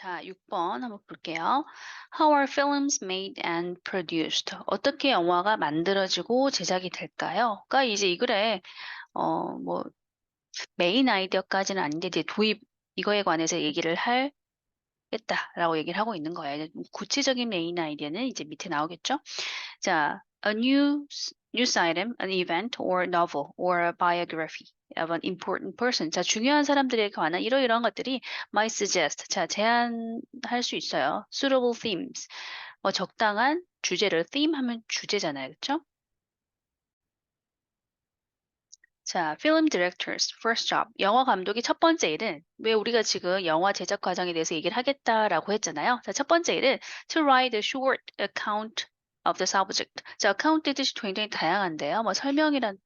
자, 6번 한번 볼게요. How are films made and produced? 어떻게 영화가 만들어지고 제작이 될까요? 그러니까 이제 이 글에 어, 뭐 메인 아이디어까지는 아닌데 이제 도입 이거에 관해서 얘기를 하겠다라고 얘기를 하고 있는 거예요. 이제 구체적인 메인 아이디어는 이제 밑에 나오겠죠. 자, a news news item, an event or novel or a biography an important person. 자, 중요한 사람들에 관한 이러이러한 것들이 might suggest. 자, 제안할 수 있어요. suitable themes. 뭐 적당한 주제를 theme 하면 주제잖아요. 그렇죠? 자, film directors first job. 영화 감독이 첫 번째 일은 왜 우리가 지금 영화 제작 과정에 대해서 얘기를 하겠다라고 했잖아요. 자, 첫 번째 일은 to write a short account of the subject. 자, account의 뜻이 굉장히 다양한데요. 뭐 설명이란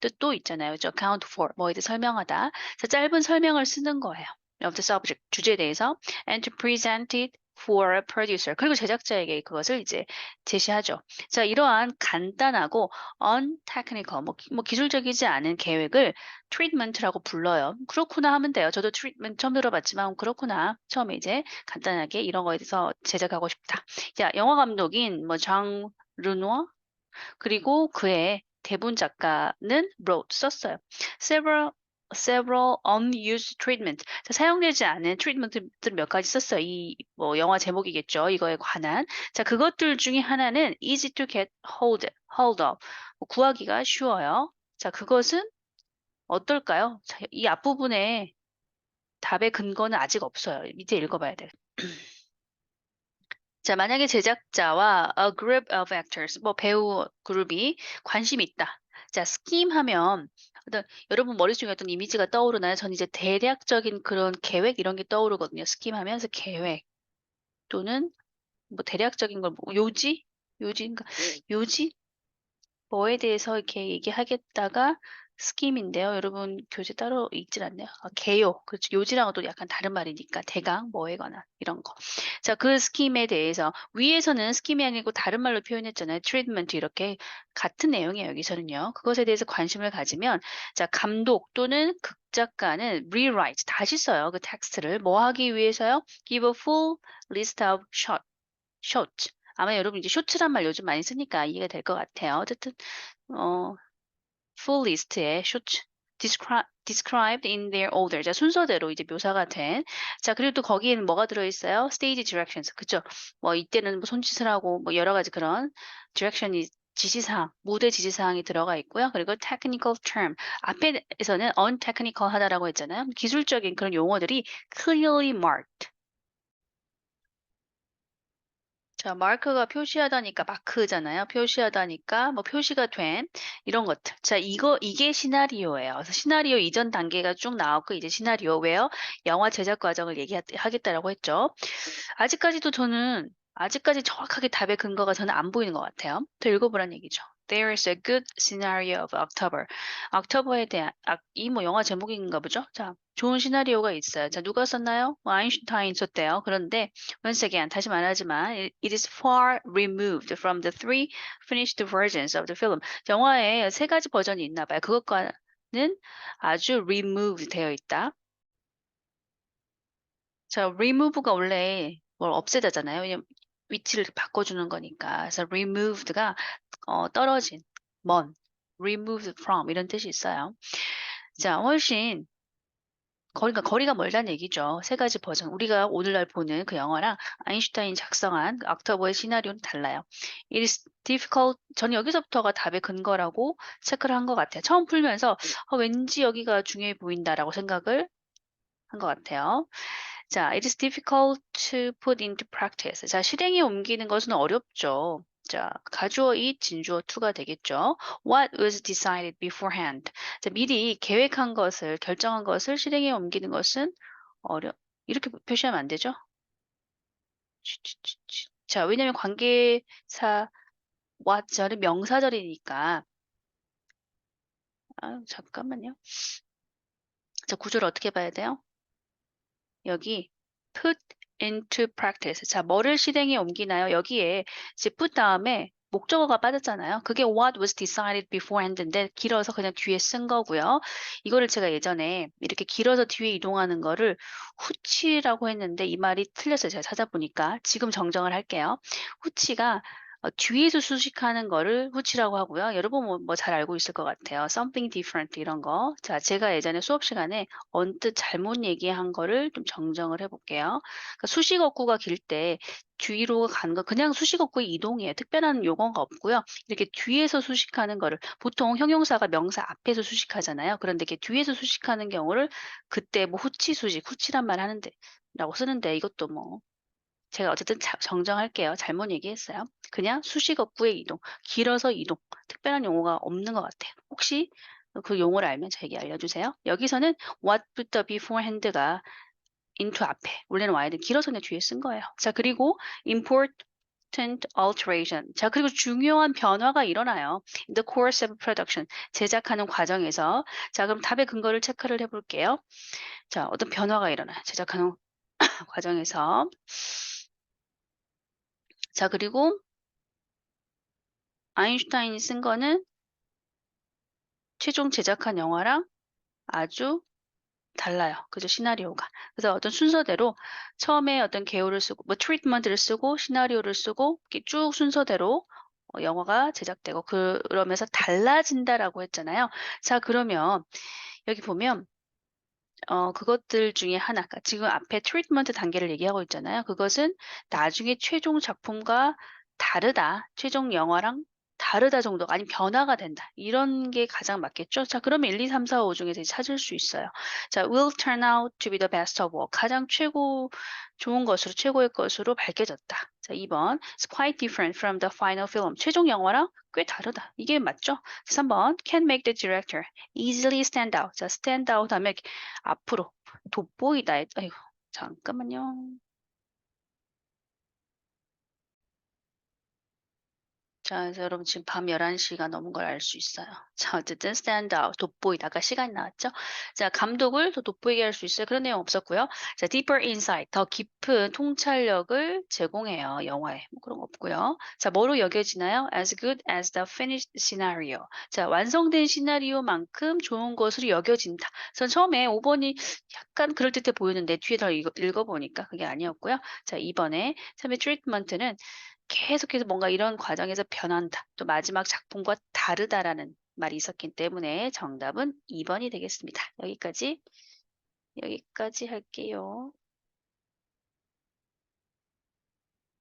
뜻도 있잖아요. 그죠? account for 뭐에 설명하다. 자, 짧은 설명을 쓰는 거예요. of the subject 주제에 대해서 and to present it for a producer 그리고 제작자에게 그것을 이제 제시하죠. 자, 이러한 간단하고 untechnical 뭐, 기- 뭐 기술적이지 않은 계획을 treatment라고 불러요. 그렇구나 하면 돼요. 저도 treatment 처음 들어봤지만 그렇구나. 처음에 이제 간단하게 이런 거에 대해서 제작하고 싶다. 자, 영화 감독인 뭐장 르노아 그리고 그의 대본 작가는 wrote 썼어요. several several unused treatment. 자, 사용되지 않은 트리트먼트들 몇 가지 썼어요. 이 뭐 영화 제목이겠죠. 이거에 관한. 자, 그것들 중에 하나는 easy to get hold hold of. 뭐 구하기가 쉬워요. 자, 그것은 어떨까요? 자, 이 앞부분에 답의 근거는 아직 없어요. 밑에 읽어봐야 돼요. 자, 만약에 제작자와 a group of actors, 뭐 배우 그룹이 관심이 있다. 자, 스킴 하면 어떤 여러분 머릿속에 어떤 이미지가 떠오르나요? 전 이제 대략적인 그런 계획 이런 게 떠오르거든요. 스킴 하면서 계획 또는 뭐 대략적인 걸 뭐, 요지? 요지인가? 요지? 뭐에 대해서 이렇게 얘기하겠다가 스킴인데요. 여러분 교재 따로 읽질 않네요. 아, 개요. 그렇죠. 요지랑은 또 약간 다른 말이니까 대강 뭐에 관한 이런 거. 자, 그 스킴에 대해서 위에서는 스킴이 아니고 다른 말로 표현했잖아요. 트리트먼트 이렇게 같은 내용이에요. 여기서는요. 그것에 대해서 관심을 가지면 자, 감독 또는 극작가는 rewrite 다시 써요. 그 텍스트를 뭐 하기 위해서요? give a full list of shot shot. 아마 여러분 이제 쇼츠란 말 요즘 많이 쓰니까 이해가 될 것 같아요. 어쨌든 어 full list의 쇼츠 describe, described in their order. 자, 순서대로 이제 묘사가 된. 자, 그리고 또 거기에는 뭐가 들어있어요? stage directions. 그죠? 뭐 이때는 뭐 손짓을 하고 뭐 여러 가지 그런 direction이 지시사항, 무대 지시사항이 들어가 있고요. 그리고 technical term. 앞에서는 untechnical 하다라고 했잖아요. 기술적인 그런 용어들이 clearly marked. 자, 마크가 표시하다니까 마크잖아요. 표시하다니까 뭐 표시가 된 이런 것들. 자, 이거 이게 시나리오예요. 그래서 시나리오 이전 단계가 쭉 나왔고 이제 시나리오 왜요? 영화 제작 과정을 얘기하겠다라고 했죠. 아직까지도 저는 아직까지 정확하게 답의 근거가 저는 안 보이는 것 같아요. 더 읽어보란 얘기죠. There is a good scenario of October. October에 대한 아, 이뭐 영화 제목인가 보죠. 자, 좋은 시나리오가 있어요. 자, 누가 썼나요? 뭐 아인슈타인 썼대요. 그런데 once again 다시 말하지만 it is far removed from the three finished versions of the film. 영화에 세 가지 버전이 있나 봐요. 그것과는 아주 removed 되어 있다. 자, remove가 원래 뭘 없애다잖아요. 왜냐면 위치를 바꿔주는 거니까. 그래서 removed가 어, 떨어진, 먼, removed from 이런 뜻이 있어요. 자, 훨씬 거리가 거리가 멀다는 얘기죠. 세 가지 버전. 우리가 오늘날 보는 그 영화랑 아인슈타인 작성한 그 옥토버의 시나리오는 달라요. It is difficult. 저는 여기서부터가 답의 근거라고 체크를 한 것 같아요. 처음 풀면서 어, 왠지 여기가 중요해 보인다라고 생각을 한 것 같아요. 자, it is difficult to put into practice. 자, 실행에 옮기는 것은 어렵죠. 자, 가주어 it, 진주어 to가 되겠죠. What was decided beforehand. 자, 미리 계획한 것을, 결정한 것을 실행에 옮기는 것은 어려, 이렇게 표시하면 안 되죠. 자, 왜냐면 관계사 what절은 명사절이니까. 아, 잠깐만요. 자, 구조를 어떻게 봐야 돼요? 여기 put into practice. 자, 뭐를 실행에 옮기나요? 여기에 put 다음에 목적어가 빠졌잖아요. 그게 what was decided beforehand인데 길어서 그냥 뒤에 쓴 거고요. 이거를 제가 예전에 이렇게 길어서 뒤에 이동하는 거를 후치라고 했는데 이 말이 틀렸어요. 제가 찾아보니까 지금 정정을 할게요. 후치가 어, 뒤에서 수식하는 거를 후치라고 하고요. 여러분 뭐, 뭐 잘 알고 있을 것 같아요. something different 이런 거. 자, 제가 예전에 수업 시간에 언뜻 잘못 얘기한 거를 좀 정정을 해볼게요. 그러니까 수식 어구가 길 때 뒤로 가는 거 그냥 수식 어구의 이동이에요. 특별한 용어가 없고요. 이렇게 뒤에서 수식하는 거를 보통 형용사가 명사 앞에서 수식하잖아요. 그런데 이렇게 뒤에서 수식하는 경우를 그때 뭐 후치 수식, 후치란 말 하는데 라고 쓰는데 이것도 뭐 제가 어쨌든 자- 정정할게요. 잘못 얘기했어요. 그냥 수식어구의 이동, 길어서 이동, 특별한 용어가 없는 것 같아요. 혹시 그 용어를 알면 저에게 알려주세요. 여기서는 what부터 beforehand가 into 앞에, 원래는 와야는 길어서 내 뒤에 쓴 거예요. 자, 그리고 important alteration. 자, 그리고 중요한 변화가 일어나요. The course of production. 제작하는 과정에서. 자, 그럼 답의 근거를 체크를 해볼게요. 자, 어떤 변화가 일어나요. 제작하는 과정에서. 자, 그리고 아인슈타인이 쓴 거는 최종 제작한 영화랑 아주 달라요. 그죠? 시나리오가. 그래서 어떤 순서대로 처음에 어떤 개요를 쓰고, 뭐 트리트먼트를 쓰고, 시나리오를 쓰고, 쭉 순서대로 어, 영화가 제작되고, 그- 그러면서 달라진다라고 했잖아요. 자, 그러면 여기 보면 어, 그것들 중에 하나, 그러니까 지금 앞에 트리트먼트 단계를 얘기하고 있잖아요. 그것은 나중에 최종 작품과 다르다. 최종 영화랑 다르다 정도가 아니면 변화가 된다. 이런 게 가장 맞겠죠. 자, 그러면 1, 2, 3, 4, 5 중에서 찾을 수 있어요. 자, will turn out to be the best of all. 가장 최고 좋은 것으로 최고의 것으로 밝혀졌다. 자, 2번. It's quite different from the final film. 최종 영화랑 꽤 다르다. 이게 맞죠? 3번. Can make the director easily stand out. 자, stand out 하면 앞으로 돋보이다. 아이고, 잠깐만요. 자, 그래서 여러분 지금 밤 11시가 넘은 걸 알 수 있어요. 자, 어쨌든 stand out, 돋보이다. 아까 시간이 나왔죠? 자, 감독을 더 돋보이게 할 수 있어요. 그런 내용 없었고요. 자, deeper insight, 더 깊은 통찰력을 제공해요. 영화에. 뭐 그런 거 없고요. 자, 뭐로 여겨지나요? as good as the finished scenario. 자, 완성된 시나리오만큼 좋은 것으로 여겨진다. 전 처음에 5번이 약간 그럴듯해 보이는데 뒤에 더 읽어, 읽어보니까 그게 아니었고요. 자, 2번에 3의 트리트먼트는 계속해서 뭔가 이런 과정에서 변한다. 또 마지막 작품과 다르다라는 말이 있었기 때문에 정답은 2번이 되겠습니다. 여기까지 여기까지 할게요.